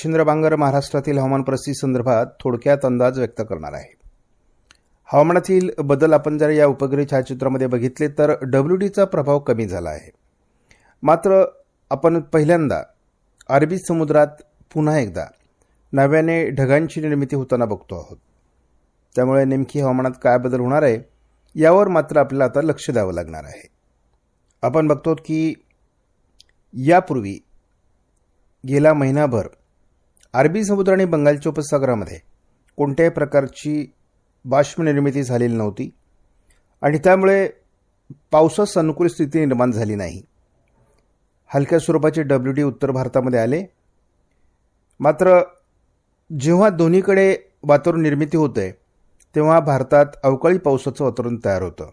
मच्छिंद्र बांगर महाराष्ट्रातील हवामान परिस्थिती संदर्भात थोडक्यात अंदाज व्यक्त करणार आहे. हवामानातील बदल आपण जर या उपग्रह छायाचित्रामध्ये बघितले तर डब्ल्यू डीचा प्रभाव कमी झाला आहे. मात्र आपण पहिल्यांदा अरबी समुद्रात पुन्हा एकदा नव्याने ढगांची निर्मिती होताना बघतो आहोत. त्यामुळे नेमकी हवामानात काय बदल होणार आहे यावर मात्र आपल्याला आता लक्ष द्यावं लागणार आहे. आपण बघतो की यापूर्वी गेला महिनाभर अरबी समुद्र आणि बंगालच्या उपसागरामध्ये कोणत्याही प्रकारची बाष्प निर्मिती झालेली नव्हती आणि त्यामुळे पावसास अनुकूल स्थिती निर्माण झाली नाही. हलक्या स्वरूपाचे डब्ल्यू डी उत्तर भारतामध्ये आले. मात्र जेव्हा दोन्हीकडे वातावरण निर्मिती होते तेव्हा भारतात अवकाळी पावसाचं वातावरण तयार होतं.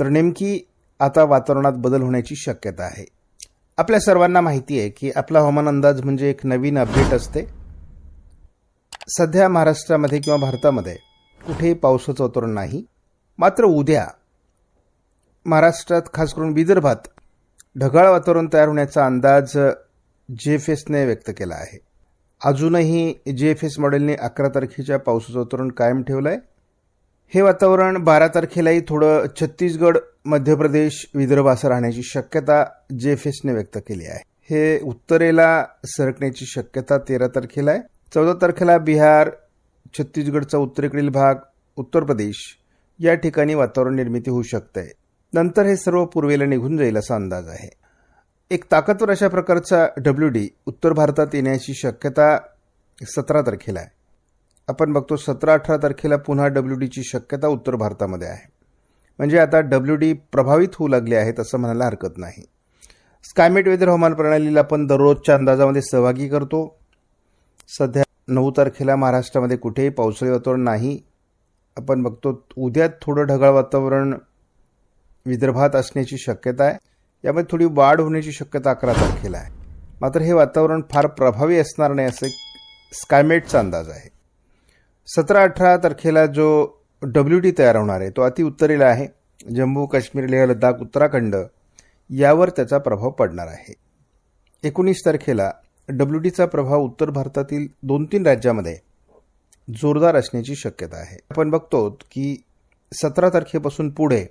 तर नेमकी आता वातावरणात बदल होण्याची शक्यता आहे. आपल्या सर्वांना माहिती आहे की आपला हवामान अंदाज म्हणजे एक नवीन अपडेट असते. सध्या महाराष्ट्रामध्ये किंवा भारतामध्ये कुठेही पावसाचं वातावरण नाही. मात्र उद्या महाराष्ट्रात खास करून विदर्भात ढगाळ वातावरण तयार होण्याचा अंदाज जे एफ एसने व्यक्त केला आहे. अजूनही जे एफ एस मॉडेलने अकरा तारखेच्या पावसाचं वातावरण कायम ठेवलं आहे हे वातावरण बारा तारखेलाही थोडं छत्तीसगड मध्य प्रदेश विदर्भ असं राहण्याची शक्यता जे एफ एसने व्यक्त केली आहे. हे उत्तरेला सरकण्याची शक्यता तेरा तारखेला आहे. चौदा तारखेला बिहार छत्तीसगडचा उत्तरेकडील भाग उत्तर प्रदेश या ठिकाणी वातावरण निर्मिती होऊ शकते. नंतर हे सर्व पूर्वेला निघून जाईल असा अंदाज आहे. एक ताकदवर अशा प्रकारचा डब्ल्यू डी उत्तर भारतात येण्याची शक्यता सतरा तारखेला आहे. आपण बघतो सतरा अठरा तारखेला पुन्हा डब्ल्यू डीची शक्यता उत्तर भारतामध्ये आहे. म्हणजे आता डब्ल्यू डी प्रभावित होऊ लागले आहेत असं म्हणायला हरकत नाही. स्कायमेट वेदर हवामान प्रणालीला आपण दररोजच्या अंदाजामध्ये सहभागी करतो. सध्या नऊ तारखेला महाराष्ट्रामध्ये कुठेही पावसाळी वातावरण नाही. आपण बघतो उद्या थोडं ढगाळ वातावरण विदर्भात असण्याची शक्यता आहे. यामध्ये थोडी वाढ होण्याची शक्यता अकरा तारखेला आहे. मात्र हे वातावरण फार प्रभावी असणार नाही असं स्कायमेटचा अंदाज आहे. सतरा अठरा तारखेला जो डब्ल्यू डी तयार होणार आहे तो अति उत्तरेला आहे. जम्मू काश्मीर लेह लडाख उत्तराखंड यावर त्याचा प्रभाव पडणार आहे. एकोणीस तारखेला डब्ल्यू डीचा प्रभाव उत्तर भारतातील दोन तीन राज्यामध्ये जोरदार असण्याची शक्यता आहे. आपण बघतो की सतरा तारखेपासून पुढे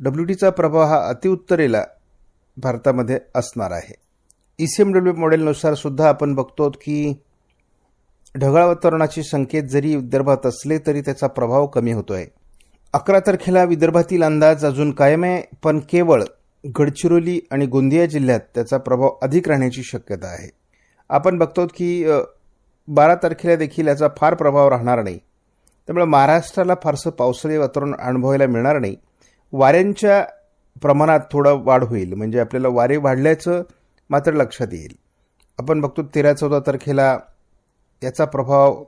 डब्ल्यू डीचा प्रभाव हा अतिउत्तरेला भारतामध्ये असणार आहे. ई सी एम डब्ल्यू मॉडेलनुसार सुद्धा आपण बघतो की ढगाळ वातावरणाचे संकेत जरी विदर्भात असले तरी त्याचा प्रभाव कमी होतोय. अकरा तारखेला विदर्भातील अंदाज अजून कायम आहे पण केवळ गडचिरोली आणि गोंदिया जिल्ह्यात त्याचा प्रभाव अधिक राहण्याची शक्यता आहे. आपण बघतो की बारा तारखेला देखील याचा फार प्रभाव राहणार नाही. त्यामुळे महाराष्ट्राला फारसं पावसाळी वातावरण अनुभवायला मिळणार नाही. वाऱ्यांच्या प्रमाणात थोडं वाढ होईल. म्हणजे आपल्याला वारे वाढल्याचं मात्र लक्षात येईल. आपण बघतो तेरा चौदा तारखेला याचा प्रभाव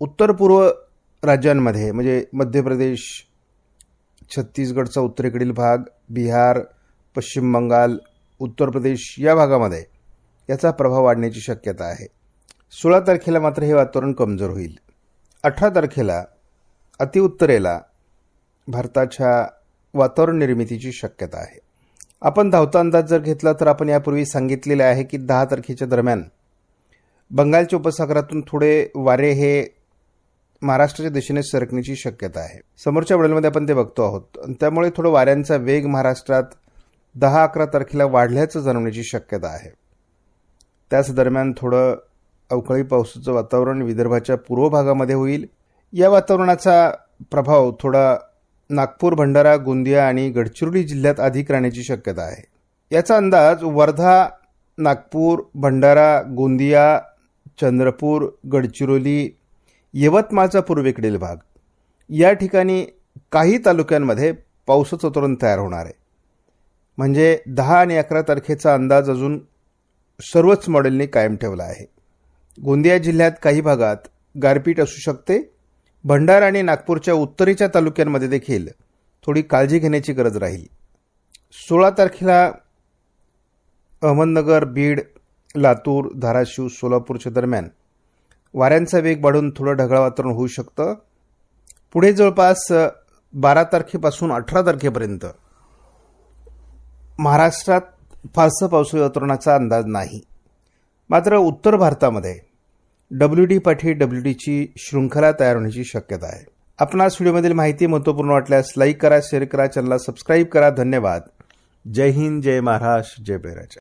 उत्तर पूर्व राज्यांमध्ये म्हणजे मध्य प्रदेश छत्तीसगडचा उत्तरेकडील भाग बिहार पश्चिम बंगाल उत्तर प्रदेश या भागामध्ये याचा प्रभाव वाढण्याची शक्यता आहे. सोळा तारखेला मात्र हे वातावरण कमजोर होईल. अठरा तारखेला अतिउत्तरेला भारताच्या वातावरण निर्मितीची शक्यता आहे. आपण धावता अंदाज जर घेतला तर आपण यापूर्वी सांगितलेले आहे की दहा तारखेच्या दरम्यान बंगालच्या उपसागरातून थोडे वारे हे महाराष्ट्राच्या दिशेने सरकण्याची शक्यता आहे. समोरच्या वेळेमध्ये आपण ते बघतो आहोत. त्यामुळे थोडं वाऱ्यांचा वेग महाराष्ट्रात दहा अकरा तारखेला वाढल्याचं जाणवण्याची शक्यता आहे. त्याच दरम्यान थोडं अवकाळी पावसाचं वातावरण विदर्भाच्या पूर्व भागामध्ये होईल. या वातावरणाचा प्रभाव थोडा नागपूर भंडारा गोंदिया आणि गडचिरोली जिल्ह्यात अधिक राहण्याची शक्यता आहे. याचा अंदाज वर्धा नागपूर भंडारा गोंदिया चंद्रपूर गडचिरोली यवतमाळचा पूर्वेकडील भाग. या ठिकाणी काही तालुक्यांमध्ये पावसाचं तोरण तयार होणार आहे. म्हणजे दहा आणि अकरा तारखेचा अंदाज अजून सर्वच मॉडेलने कायम ठेवला आहे. गोंदिया जिल्ह्यात काही भागात गारपीट असू शकते. भंडारा आणि नागपूरच्या उत्तरेच्या तालुक्यांमध्ये देखील थोडी काळजी घेण्याची गरज राहील. सोळा तारखेला अहमदनगर बीड लातूर धाराशिव सोलापूरच्या दरम्यान वाऱ्यांचा वेग वाढून थोडं ढगाळ वातावरण होऊ शकतं. पुढे जवळपास बारा तारखेपासून अठरा तारखेपर्यंत महाराष्ट्रात फारसं पावसाळी वातावरणाचा अंदाज नाही. मात्र उत्तर भारतामध्ये डब्ल्यू डी पाठी डब्ल्यू डीची शृंखला तयार होण्याची शक्यता आहे. आपणास व्हिडिओमधील माहिती महत्त्वपूर्ण वाटल्यास लाईक करा शेअर करा चॅनलला सबस्क्राईब करा. धन्यवाद. जय हिंद जय महाराष्ट्र जय बैराज.